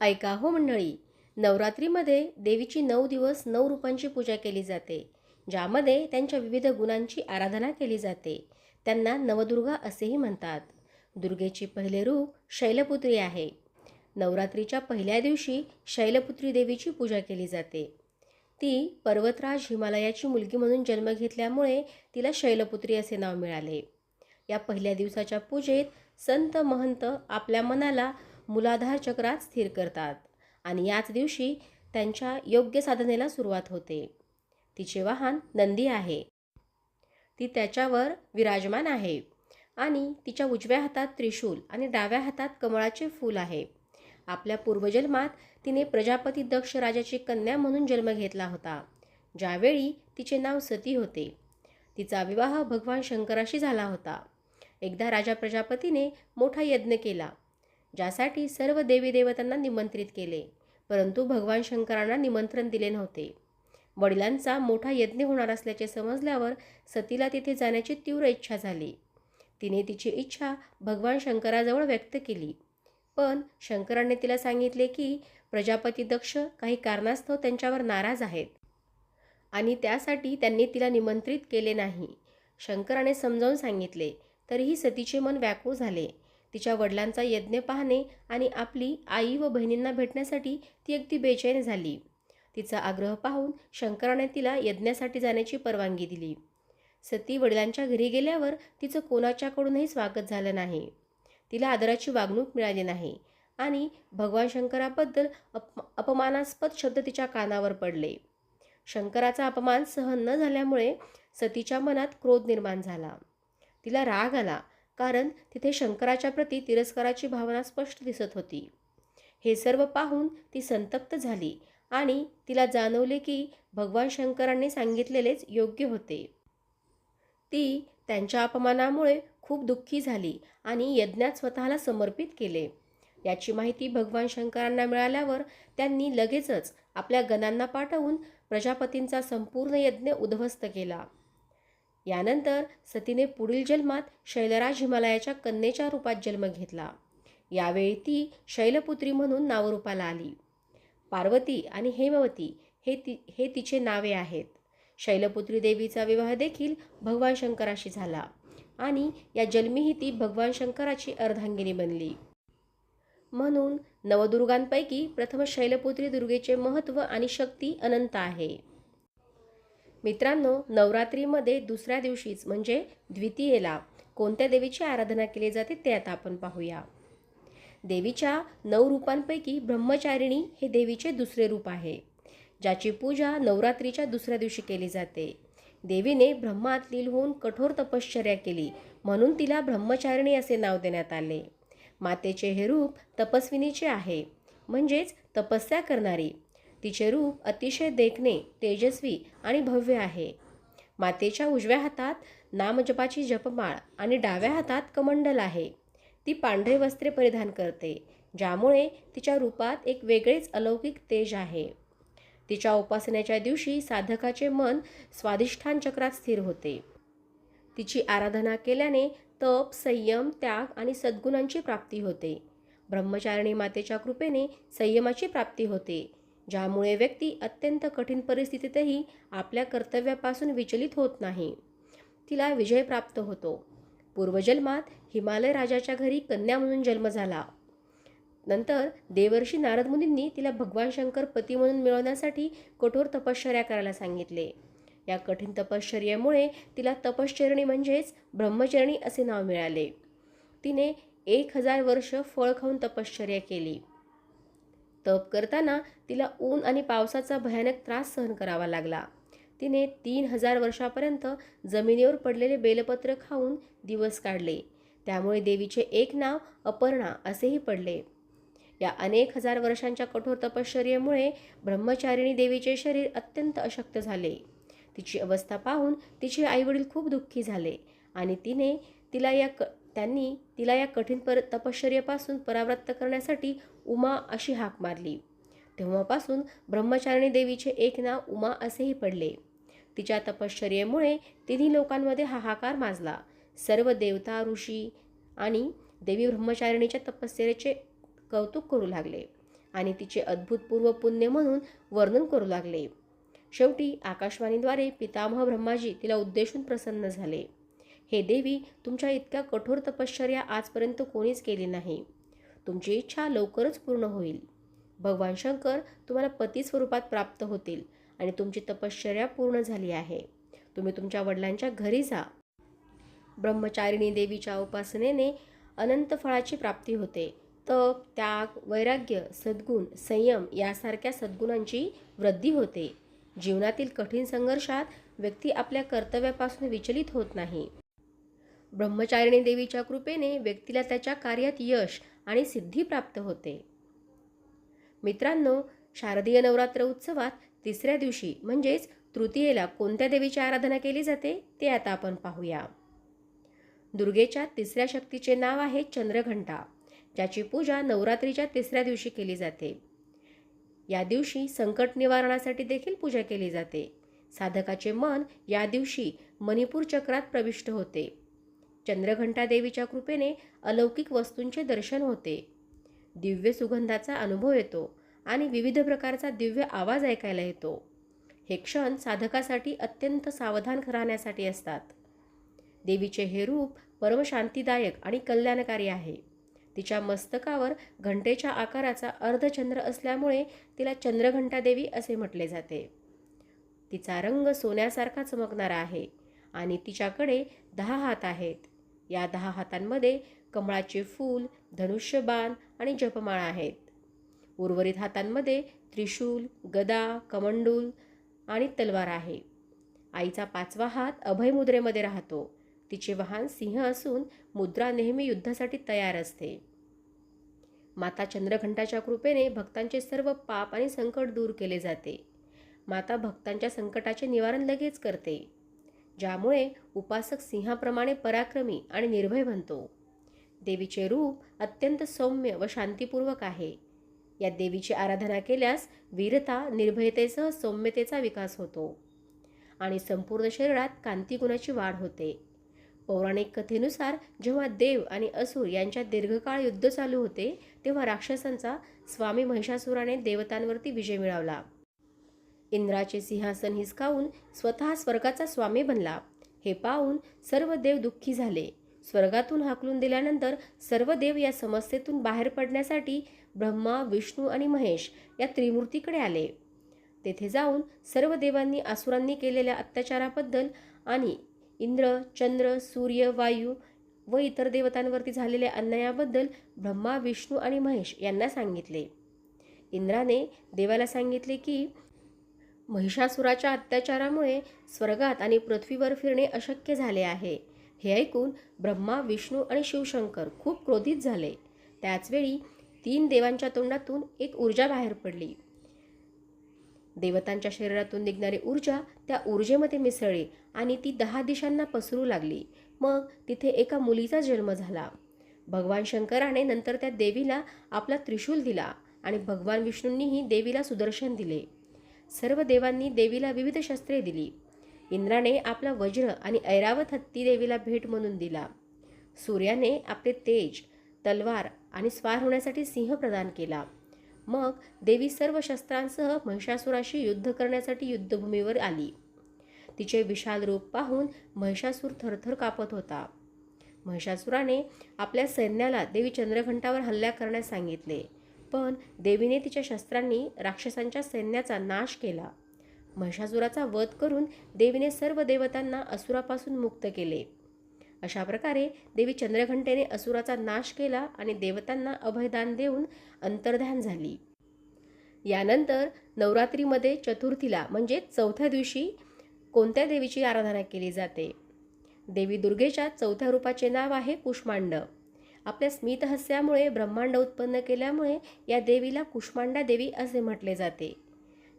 ऐका हो मंडळी नवरात्रीमध्ये देवीची नऊ दिवस नऊ रूपांची पूजा केली जाते ज्यामध्ये त्यांच्या विविध गुणांची आराधना केली जाते. त्यांना नवदुर्गा असेही म्हणतात. दुर्गेचे पहिले रूप शैलपुत्री आहे. नवरात्रीच्या पहिल्या दिवशी शैलपुत्री देवीची पूजा केली जाते. ती पर्वतराज हिमालयाची मुलगी म्हणून जन्म घेतल्यामुळे तिला शैलपुत्री असे नाव मिळाले. या पहिल्या दिवसाच्या पूजेत संत महंत आपल्या मनाला मुलाधार चक्रात स्थिर करतात आणि याच दिवशी त्यांच्या योग्य साधनेला सुरुवात होते. तिचे वाहन नंदी आहे. ती त्याच्यावर विराजमान आहे आणि तिच्या उजव्या हातात त्रिशूल आणि डाव्या हातात कमळाचे फूल आहे. आपल्या पूर्वजन्मात तिने प्रजापती दक्ष राजाची कन्या म्हणून जन्म घेतला होता. ज्यावेळी तिचे नाव सती होते. तिचा विवाह भगवान शंकराशी झाला होता. एकदा राजा प्रजापतीने मोठा यज्ञ केला. ज्यासाठी सर्व देवी देवतांना निमंत्रित केले. परंतु भगवान शंकरांना निमंत्रण दिले नव्हते. वडिलांचा मोठा यज्ञ होणार असल्याचे समजल्यावर सतीला तिथे जाण्याची तीव्र इच्छा झाली. तिने तिची इच्छा भगवान शंकराजवळ व्यक्त केली. पण शंकराने तिला सांगितले की प्रजापती दक्ष काही कारणास्तव त्यांच्यावर नाराज आहेत. आणि त्यासाठी त्यांनी तिला निमंत्रित केले नाही. शंकराने समजावून सांगितले तरीही सतीचे मन व्याकुळ झाले. तिच्या वडिलांचा यज्ञ पाहणे आणि आपली आई व बहिणींना भेटण्यासाठी ती अगदी बेचैन झाली. तिचा आग्रह पाहून शंकराने तिला यज्ञासाठी जाण्याची परवानगी दिली. सती वडिलांच्या घरी गेल्यावर तिचं कोणाच्याकडूनही स्वागत झालं नाही. तिला आदराची वागणूक मिळाली नाही आणि भगवान शंकराबद्दल अप अपमानास्पद शब्द तिच्या कानावर पडले. शंकराचा अपमान सहन न झाल्यामुळे सतीच्या मनात क्रोध निर्माण झाला. तिला राग आला कारण तिथे शंकराच्या प्रती तिरस्काराची भावना स्पष्ट दिसत होती. हे सर्व पाहून ती संतप्त झाली आणि तिला जाणवले की भगवान शंकरांनी सांगितलेलेच योग्य होते. ती त्यांच्या अपमानामुळे खूप दुःखी झाली आणि यज्ञात स्वतःला समर्पित केले. याची माहिती भगवान शंकरांना मिळाल्यावर त्यांनी लगेचच आपल्या गणांना पाठवून प्रजापतींचा संपूर्ण यज्ञ उद्ध्वस्त केला. यानंतर सतीने पुढील जन्मात शैलराज हिमालयाच्या कन्येच्या रूपात जन्म घेतला. यावेळी ती शैलपुत्री म्हणून नावरूपाला आली. पार्वती आणि हेमवती हे ती हे तिचे नावे आहेत. शैलपुत्री देवीचा विवाह देखील भगवान शंकराशी झाला आणि या जन्मीही ती भगवान शंकराची अर्धांगिनी बनली. म्हणून नवदुर्गांपैकी प्रथम शैलपुत्री दुर्गेचे महत्त्व आणि शक्ती अनंत आहे. मित्रांनो नवरात्रीमध्ये दुसऱ्या दिवशीच म्हणजे द्वितीयेला कोणत्या देवीची आराधना केली जाते ते आता आपण पाहूया. देवीच्या नऊ रूपांपैकी ब्रह्मचारिणी हे देवीचे दुसरे रूप आहे ज्याची पूजा नवरात्रीच्या दुसऱ्या दिवशी केली जाते. देवीने ब्रह्मात लील होऊन कठोर तपश्चर्या केली म्हणून तिला ब्रह्मचारिणी असे नाव देण्यात आले. मातेचे हे रूप तपस्विनीचे आहे म्हणजेच तपस्या करणारी. तिचे रूप अतिशय देखणे तेजस्वी आणि भव्य आहे. मातेच्या उजव्या हातात नामजपाची जपमाळ आणि डाव्या हातात कमंडल आहे. ती पांढरे वस्त्रे परिधान करते ज्यामुळे तिच्या रूपात एक वेगळेच अलौकिक तेज आहे. तिच्या उपासनेच्या दिवशी साधकाचे मन स्वाधिष्ठान चक्रात स्थिर होते. तिची आराधना केल्याने तप संयम त्याग आणि सद्गुणांची प्राप्ती होते. ब्रह्मचारिणी मातेच्या कृपेने संयमाची प्राप्ती होते. ज्यामुळे व्यक्ती अत्यंत कठीण परिस्थितीतही आपल्या कर्तव्यापासून विचलित होत नाही. तिला विजय प्राप्त होतो. पूर्वजन्मात हिमालय राजाच्या घरी कन्या म्हणून जन्म झाला. नंतर देवर्षी नारद मुनींनी तिला भगवान शंकर पती म्हणून मिळवण्यासाठी कठोर तपश्चर्या करायला सांगितले. या कठीण तपश्चर्येमुळे तिला तपश्चरणी म्हणजेच ब्रह्मचरणी असे नाव मिळाले. तिने एक हजार वर्ष फळ खाऊन तपश्चर्या केली. तप करताना तिला ऊन आणि पावसाचा भयानक त्रास सहन करावा लागला. तिने तीन हजार वर्षापर्यंत जमिनीवर पडलेले बेलपत्र खाऊन दिवस काढले. त्यामुळे देवीचे एक नाव अपर्णा असेही पडले. या अनेक हजार वर्षांच्या कठोर तपश्चर्येमुळे ब्रह्मचारिणी देवीचे शरीर अत्यंत अशक्त झाले. तिची अवस्था पाहून तिचे आईवडील खूप दुःखी झाले आणि तिने तिला या क त्यांनी तिला या कठीण पर तपश्चर्येपासून परावृत्त करण्यासाठी उमा अशी हाक मारली. तेव्हापासून ब्रह्मचारिणी देवीचे एक नाव उमा असेही पडले. तिच्या तपश्चर्येमुळे तिन्ही लोकांमध्ये हाहाकार माजला. सर्व देवता ऋषी आणि देवी ब्रह्मचारिणीच्या तपश्चर्याचे कौतुक करू लागले आणि तिचे अद्भुतपूर्व पुण्य म्हणून वर्णन करू लागले. शेवटी आकाशवाणीद्वारे पितामह ब्रह्माजी तिला उद्देशून प्रसन्न झाले. हे देवी तुमच्या इतक्या कठोर तपश्चर्या आजपर्यंत कोणीच केली नाही. तुमची इच्छा लवकरच पूर्ण होईल. भगवान शंकर तुम्हाला पती स्वरूपात प्राप्त होतील आणि तुमची तपश्चर्या पूर्ण झाली आहे. तुम्ही तुमच्या वडिलांच्या घरी जा. ब्रह्मचारिणी देवीच्या उपासनेने अनंत फळाची प्राप्ती होते. तप त्याग वैराग्य सद्गुण संयम यासारख्या सद्गुणांची वृद्धी होते. जीवनातील कठीण संघर्षात व्यक्ती आपल्या कर्तव्यापासून विचलित होत नाही. ब्रह्मचारिणी देवीच्या कृपेने व्यक्तीला त्याच्या कार्यात यश आणि सिद्धी प्राप्त होते. मित्रांनो शारदीय नवरात्र उत्सवात तिसऱ्या दिवशी म्हणजेच तृतीयेला कोणत्या देवीची आराधना केली जाते ते आता आपण पाहूया. दुर्गेच्या तिसऱ्या शक्तीचे नाव आहे चंद्रघंटा ज्याची पूजा नवरात्रीच्या तिसऱ्या दिवशी केली जाते. या दिवशी संकट निवारणासाठी देखील पूजा केली जाते. साधकाचे मन या दिवशी मणिपूर चक्रात प्रविष्ट होते. चंद्रघंटा देवीच्या कृपेने अलौकिक वस्तूंचे दर्शन होते. दिव्य सुगंधाचा अनुभव येतो आणि विविध प्रकारचा दिव्य आवाज ऐकायला येतो. हे क्षण साधकासाठी अत्यंत सावधान राहण्यासाठी असतात. देवीचे हे रूप परमशांतीदायक आणि कल्याणकारी आहे. तिच्या मस्तकावर घंटेच्या आकाराचा अर्धचंद्र असल्यामुळे तिला चंद्रघंटा देवी असे म्हटले जाते. तिचा रंग सोन्यासारखा चमकणारा आहे आणि तिच्याकडे दहा हात आहेत. या दहा हातांमध्ये कमळाचे फूल धनुष्यबाण आणि जपमाळा आहेत. उर्वरित हातांमध्ये त्रिशूल गदा कमंडूल आणि तलवार आहे. आईचा पाचवा हात अभय मुद्रेमध्ये राहतो. तिचे वाहन सिंह असून मुद्रा नेहमी युद्धासाठी तयार असते. माता चंद्रघंटाच्या कृपेने भक्तांचे सर्व पाप आणि संकट दूर केले जाते. माता भक्तांच्या संकटाचे निवारण लगेच करते. ज्यामुळे उपासक सिंहाप्रमाणे पराक्रमी आणि निर्भय बनतो. देवीचे रूप अत्यंत सौम्य व शांतीपूर्वक आहे. या देवीची आराधना केल्यास वीरता निर्भयतेसह सौम्यतेचा विकास होतो आणि संपूर्ण शरीरात कांतिगुणाची वाढ होते. पौराणिक कथेनुसार जेव्हा देव आणि असुर यांच्यात दीर्घकाळ युद्ध चालू होते तेव्हा राक्षसांचा स्वामी महिषासुराने देवतांवरती विजय मिळवला. इंद्राचे सिंहासन हिसकावून स्वतः स्वर्गाचा स्वामी बनला. हे पाहून सर्व देव दुःखी झाले. स्वर्गातून हाकलून दिल्यानंतर सर्व देव या समस्येतून बाहेर पडण्यासाठी ब्रह्मा विष्णू आणि महेश या त्रिमूर्तीकडे आले. तेथे जाऊन सर्व देवांनी आसुरांनी केलेल्या अत्याचाराबद्दल आणि इंद्र चंद्र सूर्य वायू व इतर देवतांवरती झालेल्या अन्यायाबद्दल ब्रह्मा विष्णू आणि महेश यांना सांगितले. इंद्राने देवाला सांगितले की महिषासुराच्या अत्याचारामुळे स्वर्गात आणि पृथ्वीवर फिरणे अशक्य झाले आहे. हे ऐकून ब्रह्मा विष्णू आणि शिवशंकर खूप क्रोधित झाले. त्याचवेळी तीन देवांच्या तोंडातून एक ऊर्जा बाहेर पडली. देवतांच्या शरीरातून निघणारी ऊर्जा त्या ऊर्जेमध्ये मिसळली आणि ती दहा दिशांना पसरू लागली. मग तिथे एका मुलीचा जन्म झाला. भगवान शंकराने नंतर त्या देवीला आपला त्रिशूल दिला आणि भगवान विष्णूंनीही देवीला सुदर्शन दिले. सर्व देवांनी देवीला विविध शस्त्रे दिली. इंद्राने आपला वज्र आणि ऐरावत हत्ती देवीला भेट म्हणून दिला. सूर्याने आपले तेज तलवार आणि स्वार होण्यासाठी सिंह प्रदान केला. मग देवी सर्व शस्त्रांसह महिषासुराशी युद्ध करण्यासाठी युद्धभूमीवर आली. तिचे विशाल रूप पाहून महिषासूर थरथर कापत होता. महिषासुराने आपल्या सैन्याला देवी चंद्रघंटावर हल्ला करण्यास सांगितले. पण देवीने तिच्या शस्त्रांनी राक्षसांच्या सैन्याचा नाश केला. महिषासुराचा वध करून देवीने सर्व देवतांना असुरापासून मुक्त केले. अशा प्रकारे देवी चंद्रघंटेने असुराचा नाश केला आणि देवतांना अभयदान देऊन अंतर्ध्यान झाली. यानंतर नवरात्रीमध्ये चतुर्थीला म्हणजे चौथ्या दिवशी कोणत्या देवीची आराधना केली जाते? देवी दुर्गेच्या चौथ्या रूपाचे नाव आहे कुष्मांड आपल्या स्मितहस्यामुळे ब्रह्मांड उत्पन्न केल्यामुळे या देवीला कुष्मांडा देवी असे म्हटले जाते.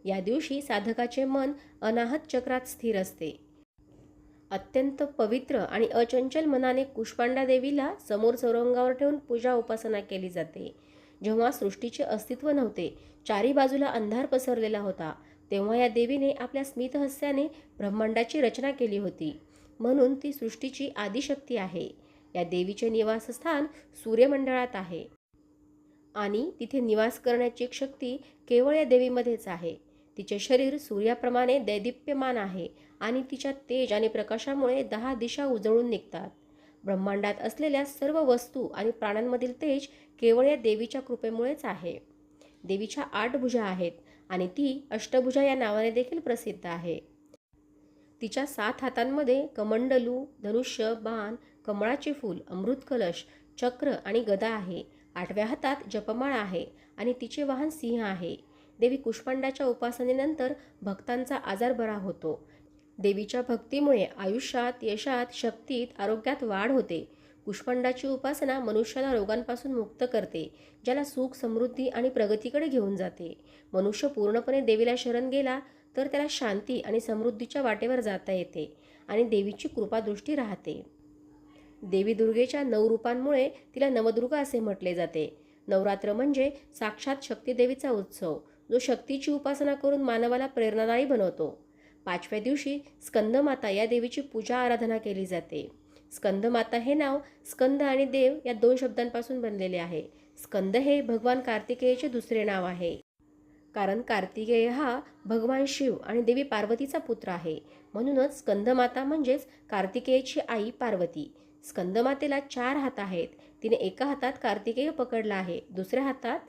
या दिवशी साधकाचे मन अनाहत चक्रात स्थिर असते. अत्यंत पवित्र आणि अचंचल मनाने कुष्पांडा देवीला समोर चौरंगावर ठेवून पूजा उपासना केली जाते. जेव्हा सृष्टीचे अस्तित्व नव्हते चारी बाजूला अंधार पसरलेला होता तेव्हा या देवीने आपल्या स्मितहस्याने ब्रह्मांडाची रचना केली होती. म्हणून ती सृष्टीची आदिशक्ती आहे. या देवीचे निवासस्थान सूर्यमंडळात आहे. आणि तिथे निवास करण्याची एक शक्ती केवळ या देवीमध्येच आहे. तिचे शरीर सूर्याप्रमाणे दैदिप्यमान आहे आणि तिच्या तेज आणि प्रकाशामुळे दहा दिशा उजळून निघतात. ब्रह्मांडात असलेल्या सर्व वस्तू आणि प्राण्यांमधील तेज केवळ या देवीच्या कृपेमुळेच आहे. देवीच्या आठ भुजा आहेत आणि ती अष्टभुजा या नावाने देखील प्रसिद्ध आहे. तिच्या सात हातांमध्ये कमंडलू धनुष्य बाण कमळाचे फूल अमृत कलश चक्र आणि गदा आहे. आठव्या हातात जपमाळा आहे आणि तिचे वाहन सिंह आहे. देवी कुष्मांडाच्या उपासनेनंतर भक्तांचा आजार बरा होतो. देवीच्या भक्तीमुळे आयुष्यात यशात शक्तीत आरोग्यात वाढ होते. कुष्मांडाची उपासना मनुष्याला रोगांपासून मुक्त करते ज्याला सुख समृद्धी आणि प्रगतीकडे घेऊन जाते. मनुष्य पूर्णपणे देवीला शरण गेला तर त्याला शांती आणि समृद्धीच्या वाटेवर जाता येते आणि देवीची कृपादृष्टी राहते. देवी दुर्गेच्या नऊ रूपांमुळे तिला नवदुर्गा असे म्हटले जाते. नवरात्र म्हणजे साक्षात शक्तीदेवीचा उत्सव जो शक्तीची उपासना करून मानवाला प्रेरणादायी बनवतो. पाचव्या दिवशी स्कंदमाता या देवीची पूजा आराधना केली जाते. स्कंदमाता हे नाव स्कंद आणि देव या दोन शब्दांपासून बनलेले आहे. स्कंद हे भगवान कार्तिकेयचे दुसरे नाव आहे. कारण कार्तिकेय हा भगवान शिव आणि देवी पार्वतीचा पुत्र आहे. म्हणूनच स्कंदमाता म्हणजेच कार्तिकेयची आई पार्वती. स्कंदमातेला चार हात आहेत. तिने एका हातात कार्तिकेय पकडला आहे दुसऱ्या हातात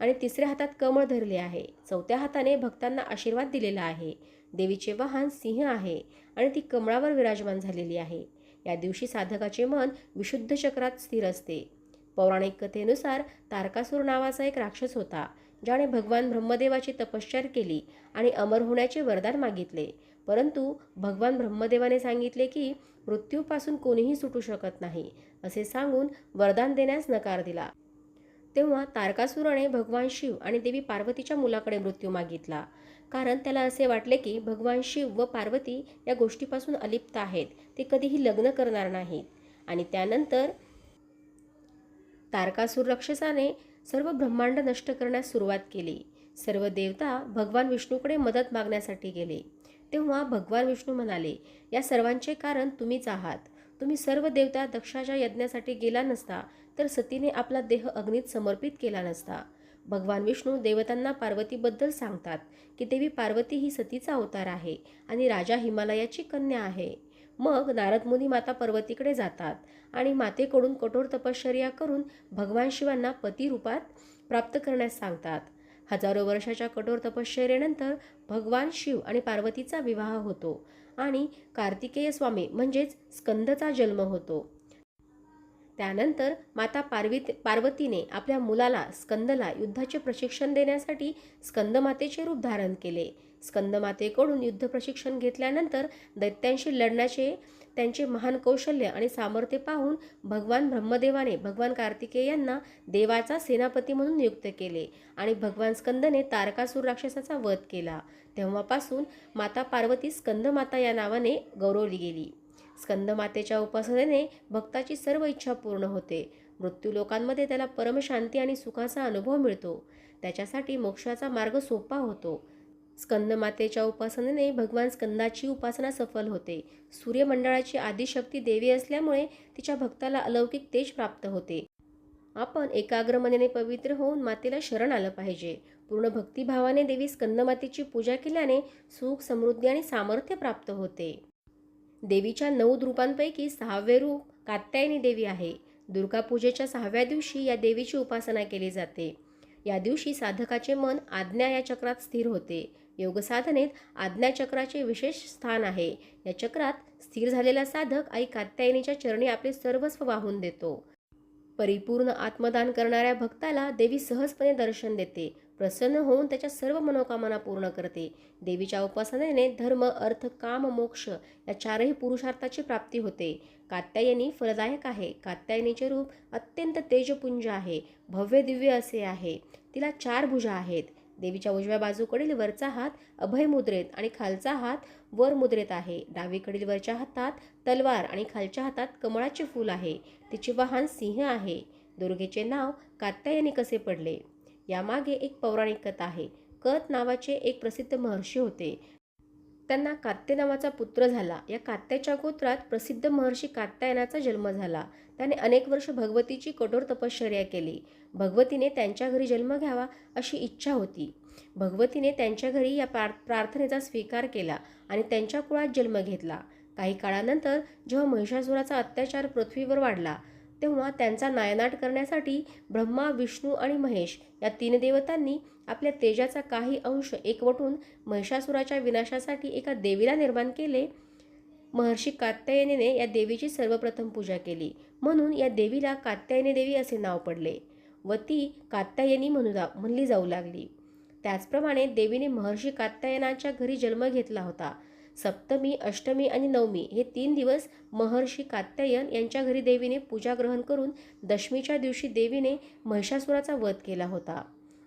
आणि तिसऱ्या हातात कमळ धरले आहे. चौथ्या हाताने भक्तांना आशीर्वाद दिलेला आहे. देवीचे वाहन सिंह आहे आणि ती कमळावर विराजमान झालेली आहे. या दिवशी साधकाचे मन विशुद्ध चक्रात स्थिर असते. पौराणिक कथेनुसार तारकासूर नावाचा एक राक्षस होता ज्याने भगवान ब्रह्मदेवाची तपश्चर केली आणि अमर होण्याचे वरदान मागितले. परंतु भगवान ब्रह्मदेवाने सांगितले की मृत्यूपासून कोणीही सुटू शकत नाही असे सांगून वरदान देण्यास नकार दिला. तेव्हा तारकासुराने भगवान शिव आणि देवी पार्वतीच्या मुलाकडे मृत्यू मागितला. कारण त्याला असे वाटले की भगवान शिव व पार्वती या गोष्टीपासून अलिप्त आहेत ते कधीही लग्न करणार नाहीत. आणि त्यानंतर तारकासूर राक्षसाने सर्व ब्रह्मांड नष्ट करण्यास सुरुवात केली. सर्व देवता भगवान विष्णूकडे मदत मागण्यासाठी गेले. तेव्हा भगवान विष्णू म्हणाले या सर्वांचे कारण तुम्हीच आहात. तुम्ही सर्व देवता दक्षाच्या यज्ञासाठी गेला नसता तर सतीने आपला देह अग्नीत समर्पित केला नसता. भगवान विष्णू देवतांना पार्वतीबद्दल सांगतात की देवी पार्वती ही सतीचा अवतार आहे आणि राजा हिमालयाची कन्या आहे. मग नारद मुनी माता पर्वतीकडे जातात आणि मातेकडून कठोर तपश्चर्या करून भगवान शिवांना पती रूपात प्राप्त करण्यास सांगतात. हजारो वर्षाच्या कठोर तपश्चर्येनंतर भगवान शिव आणि पार्वतीचा विवाह होतो आणि कार्तिकेय स्वामी म्हणजेच स्कंदचा जन्म होतो. त्यानंतर माता पार्वित पार्वतीने आपल्या मुलाला स्कंदला युद्धाचे प्रशिक्षण देण्यासाठी स्कंदमातेचे रूप धारण केले. स्कंदमातेकडून युद्ध प्रशिक्षण घेतल्यानंतर दैत्यांशी लढण्याचे त्यांचे महान कौशल्य आणि सामर्थ्य पाहून भगवान ब्रह्मदेवाने भगवान कार्तिकेय यांना देवाचा सेनापती म्हणून नियुक्त केले आणि भगवान स्कंदने तारकासूर राक्षसाचा वध केला. तेव्हापासून माता पार्वती स्कंदमाता या नावाने गौरवली गेली. स्कंदमातेच्या उपासनेने भक्ताची सर्व इच्छा पूर्ण होते. मृत्यू लोकांमध्ये त्याला परमशांती आणि सुखाचा अनुभव मिळतो. त्याच्यासाठी मोक्षाचा मार्ग सोपा होतो. स्कंदमातेच्या उपासनेने भगवान स्कंदाची उपासना सफल होते. सूर्यमंडळाची आदिशक्ती देवी असल्यामुळे तिच्या भक्ताला अलौकिक तेज प्राप्त होते. आपण एकाग्रमनेने पवित्र होऊन मातेला शरण आलं पाहिजे. पूर्ण भक्तिभावाने देवी स्कंदमातेची पूजा केल्याने सुख समृद्धी आणि सामर्थ्य प्राप्त होते. देवीच्या नऊ रूपांपैकी सहावे रूप कात्यायनी देवी आहे. दुर्गापूजेच्या सहाव्या दिवशी या देवीची उपासना केली जाते. या दिवशी साधकाचे मन आज्ञा या चक्रात स्थिर होते. योगसाधनेत आज्ञाचक्राचे विशेष स्थान आहे. या चक्रात स्थिर झालेला साधक आई कात्यायनीच्या चरणी आपले सर्वस्व वाहून देतो. परिपूर्ण आत्मदान करणाऱ्या भक्ताला देवी सहजपणे दर्शन देते. प्रसन्न होऊन त्याच्या सर्व मनोकामना पूर्ण करते. देवीच्या उपासनेने धर्म अर्थ काम मोक्ष या चारही पुरुषार्थाची प्राप्ती होते. कात्यायनी फलदायक आहे. कात्यायनीचे रूप अत्यंत तेजपुंज आहे. भव्य दिव्य असे आहे. तिला चार भुजा आहेत. देवीच्या उजव्या बाजूकडील वरचा हात अभय मुद्रेत आणि खालचा हात वर मुद्रेत आहे. डावीकडील वरच्या हातात तलवार आणि खालच्या हातात कमळाचे फूल आहे. तिचे वाहन सिंह आहे. दुर्गेचे नाव कात्यायनी कसे पडले? यामागे एक पौराणिक कथा आहे. कत नावाचे एक प्रसिद्ध महर्षी होते. त्यांना कात्य नावाचा पुत्र झाला. या कात्याच्या गोत्रात प्रसिद्ध महर्षी कात्यायनाचा जन्म झाला. त्याने अनेक वर्ष भगवतीची कठोर तपश्चर्या केली. भगवतीने त्यांच्या घरी जन्म घ्यावा अशी इच्छा होती. भगवतीने त्यांच्या घरी या प्रार प्रार्थनेचा स्वीकार केला आणि त्यांच्या कुळात जन्म घेतला. काही काळानंतर जेव्हा महिषासुराचा अत्याचार पृथ्वीवर वाढला तेव्हा त्यांचा नायनाट करण्यासाठी ब्रह्मा विष्णू आणि महेश या तीन देवतांनी आपल्या तेजाचा काही अंश एकवटून महिषासुराच्या विनाशासाठी एका देवीला निर्माण केले. महर्षी कात्यायनीने या देवीची सर्वप्रथम पूजा केली. म्हणून या देवीला कात्यायनी देवी असे नाव पडले. व ती कात्यायनी म्हणू म्हणली जाऊ लागली. त्याचप्रमाणे देवीने महर्षी कात्यायनाच्या घरी जन्म घेतला होता. सप्तमी अष्टमी आणि नवमी हे तीन दिवस महर्षी कात्यायन यांच्या घरी देवीने पूजा ग्रहण करून दशमीच्या दिवशी देवीने महिषासुराचा वध केला होता.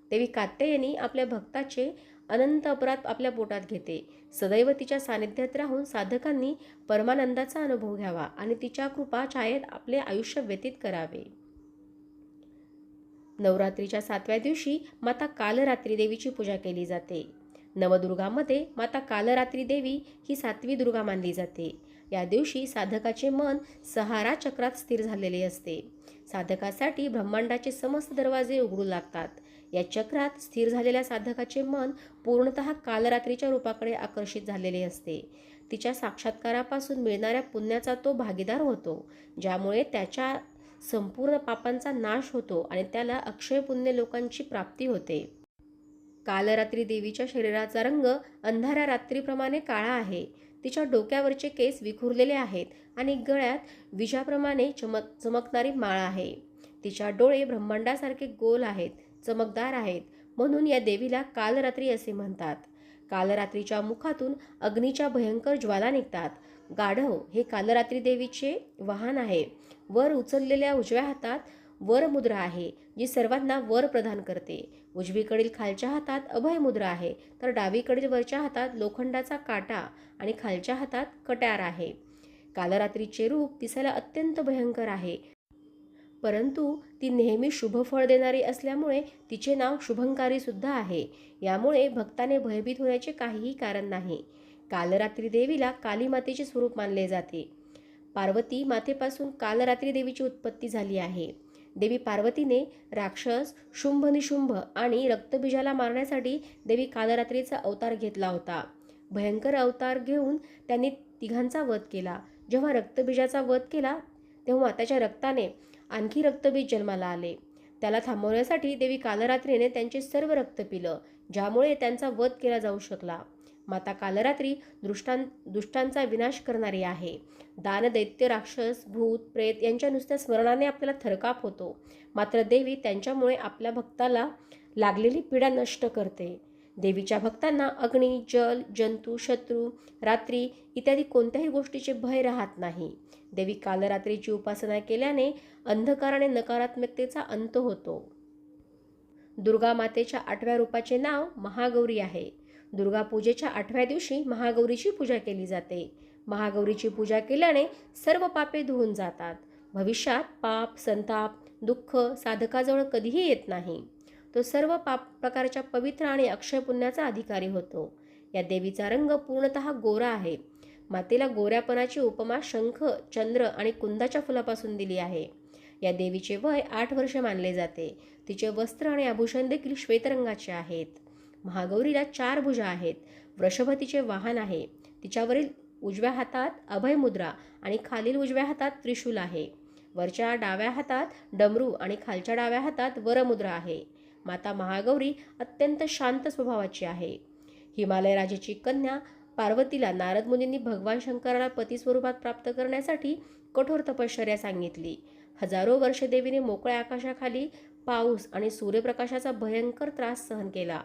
देवी कात्यायनी आपल्या भक्ताचे अनंत अपराध आपल्या पोटात घेते. सदैव तिच्या सानिध्यात राहून साधकांनी परमानंदाचा अनुभव घ्यावा आणि तिच्या कृपा छायेत आपले आयुष्य व्यतीत करावे. नवरात्रीच्या सातव्या दिवशी माता कालरात्री देवीची पूजा केली जाते. नवदुर्गामध्ये माता कालरात्री देवी ही सातवी दुर्गा मानली जाते. या दिवशी साधकाचे मन सहारा चक्रात स्थिर झालेले असते. साधकासाठी ब्रह्मांडाचे समस्त दरवाजे उघडू लागतात. या चक्रात स्थिर झालेल्या साधकाचे मन पूर्णतः कालरात्रीच्या रूपाकडे आकर्षित झालेले असते. तिच्या साक्षात्कारापासून मिळणाऱ्या पुण्याचा तो भागीदार होतो ज्यामुळे त्याच्या संपूर्ण पापांचा नाश होतो आणि त्याला अक्षय पुण्य लोकांची प्राप्ती होते. कालरात्री देवीच्या शरीराचा रंग अंधारा रात्रीप्रमाणे काळा आहे. तिच्या डोक्यावरचे केस विखुरलेले आहेत आणि गळ्यात विजाप्रमाणे चमक चमकणारी माळ आहे. तिच्या डोळे ब्रह्मांडासारखे गोल आहेत चमकदार आहेत म्हणून या देवीला कालरात्री असे म्हणतात. कालरात्रीच्या मुखातून अग्नीच्या भयंकर ज्वाला निघतात. गाढव हे कालरात्री देवीचे वाहन आहे. वर उचललेल्या उजव्या हातात वर मुद्रा आहे जी सर्वांना वर प्रदान करते. उजवीकडील खालच्या हातात अभय मुद्रा आहे तर डावीकडील वरच्या हातात लोखंडाचा काटा आणि खालच्या हातात कट्यार आहे. कालरात्रीचे रूप दिसायला अत्यंत भयंकर आहे. परंतु ती नेहमी शुभफळ देणारी असल्यामुळे तिचे नाव शुभंकारी सुद्धा आहे. यामुळे भक्ताने भयभीत होण्याचे काहीही कारण नाही. कालरात्री देवीला काली मातेचे स्वरूप मानले जाते. पार्वती मातेपासून कालरात्री देवीची उत्पत्ती झाली आहे. देवी पार्वतीने राक्षस शुंभ निशुंभ आणि रक्तबीजाला मारण्यासाठी देवी कालरात्रीचा अवतार घेतला होता. भयंकर अवतार घेऊन त्यांनी तिघांचा वध केला. जेव्हा रक्तबीजाचा वध केला तेव्हा त्याच्या रक्ताने आणखी रक्तबीज जन्माला आले. त्याला थांबवण्यासाठी देवी कालरात्रीने त्यांचे सर्व रक्त पिलं ज्यामुळे त्यांचा वध केला जाऊ शकला. माता कालरात्री दृष्टां दुष्टांचा विनाश करणारी आहे. दान दैत्य राक्षस भूत प्रेत यांच्या नुसत्या स्मरणाने आपल्याला थरकाप होतो. मात्र देवी त्यांच्यामुळे आपल्या भक्ताला लागलेली पीडा नष्ट करते. देवीच्या भक्तांना अग्नी जल जंतू शत्रू रात्री इत्यादी कोणत्याही गोष्टीचे भय राहत नाही. देवी कालरात्रीची उपासना केल्याने अंधकार आणि नकारात्मकतेचा अंत होतो. दुर्गा मातेच्या आठव्या रूपाचे नाव महागौरी आहे. दुर्गा पूजेच्या आठव्या दिवशी महागौरीची पूजा केली जाते. महागौरीची पूजा केल्याने सर्व पापे धुवून जातात. भविष्यात पाप संताप दुःख साधकाजवळ कधीही येत नाही. तो सर्व पाप प्रकारच्या पवित्र आणि अक्षय पुण्याचा अधिकारी होतो. या देवीचा रंग पूर्णतः गोरा आहे. मातेला गोऱ्यापणाची उपमा शंख चंद्र आणि कुंदाच्या फुलापासून दिली आहे. या देवीचे वय आठ वर्ष मानले जाते. तिचे वस्त्र आणि आभूषण देखील श्वेतरंगाचे आहेत. महागौरीला चार भुजा आहेत. वृषभतीचे वाहन आहे. तिच्यावरील उजव्या हातात अभयमुद्रा आणि खालील उजव्या हातात त्रिशूल आहे. वरच्या डाव्या हातात डमरू आणि खालच्या डाव्या हातात वरमुद्रा आहे. माता महागौरी अत्यंत शांत स्वभावाची आहे. हिमालय राजेची कन्या पार्वतीला नारद मुनींनी भगवान शंकराला पती स्वरूपात प्राप्त करण्यासाठी कठोर तपश्चर्या सांगितली. हजारो वर्ष देवीने मोकळ्या आकाशाखाली पाऊस आणि सूर्यप्रकाशाचा भयंकर त्रास सहन केला.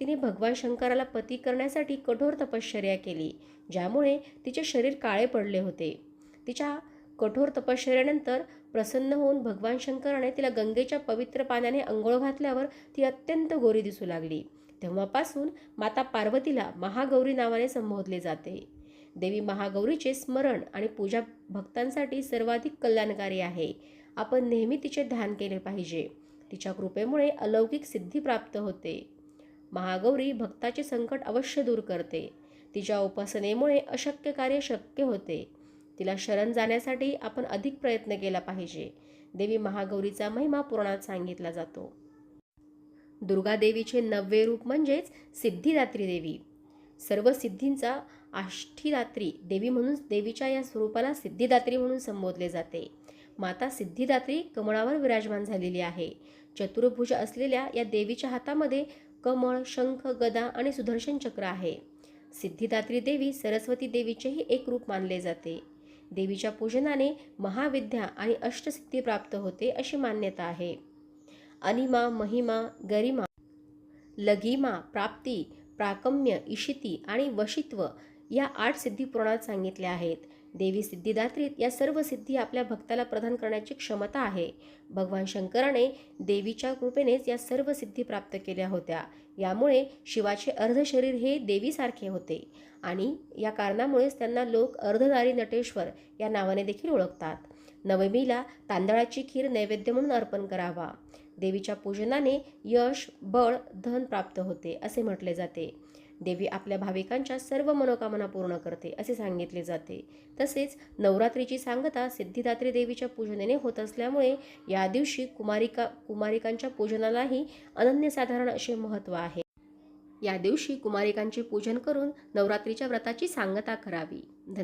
तिने भगवान शंकराला पती करण्यासाठी कठोर तपश्चर्या केली ज्यामुळे तिचे शरीर काळे पडले होते. तिच्या कठोर तपश्चर्यानंतर प्रसन्न होऊन भगवान शंकराने तिला गंगेच्या पवित्र पाण्याने अंघोळ घातल्यावर ती अत्यंत गोरी दिसू लागली. तेव्हापासून माता पार्वतीला महागौरी नावाने संबोधले जाते. देवी महागौरीचे स्मरण आणि पूजा भक्तांसाठी सर्वाधिक कल्याणकारी आहे. आपण नेहमी तिचे ध्यान केले पाहिजे. तिच्या कृपेमुळे अलौकिक सिद्धी प्राप्त होते. महागौरी भक्ताचे संकट अवश्य दूर करते. तिच्या उपासनेमुळे अशक्य कार्य शक्य होते. तिला शरण जाण्यासाठी आपण अधिक प्रयत्न केला पाहिजे. देवी महागौरीचा महिमा पुराणात सांगितला जातो. दुर्गादेवीचे नववे रूप म्हणजेच सिद्धिदात्री देवी. सर्व सिद्धींचा आष्ठीदात्री देवी म्हणून देवीच्या या स्वरूपाला सिद्धिदात्री म्हणून संबोधले जाते. माता सिद्धिदात्री कमळावर विराजमान झालेली आहे. चतुर्भुज असलेल्या या देवीच्या हातामध्ये कमळ शंख गदा आणि सुदर्शन चक्र आहे. सिद्धिदात्री देवी सरस्वती देवीचेही एक रूप मानले जाते. देवीच्या पूजनाने महाविद्या आणि अष्टसिद्धी प्राप्त होते अशी मान्यता आहे. अनिमा महिमा गरिमा लघिमा प्राप्ती प्राकम्य इशिती आणि वशित्व या आठ सिद्धी पुराणात सांगितल्या आहेत. देवी सिद्धिदात्रीत या सर्व सिद्धी आपल्या भक्ताला प्रदान करण्याची क्षमता आहे. भगवान शंकराने देवीच्या कृपेनेच या सर्व सिद्धी प्राप्त केल्या होत्या. यामुळे शिवाचे अर्ध शरीर हे देवीसारखे होते आणि या कारणामुळेच त्यांना लोक अर्धदारी नटेश्वर या नावाने देखील ओळखतात. नवमीला तांदळाची खीर नैवेद्य म्हणून अर्पण करावा. देवीच्या पूजनाने यश बळ धन प्राप्त होते असे म्हटले जाते. देवी आपल्या भाविकांच्या सर्व मनोकामना पूर्ण करते असे सांगितले जाते. तसेच नवरात्रीची सांगता सिद्धिदात्री देवीच्या पूजनेने होत असल्यामुळे या दिवशी कुमारिका कुमारिकांच्या पूजनालाही अनन्यसाधारण असे महत्त्व आहे. या दिवशी कुमारिकांचे पूजन करून नवरात्रीच्या व्रताची सांगता करावी. धन्यवाद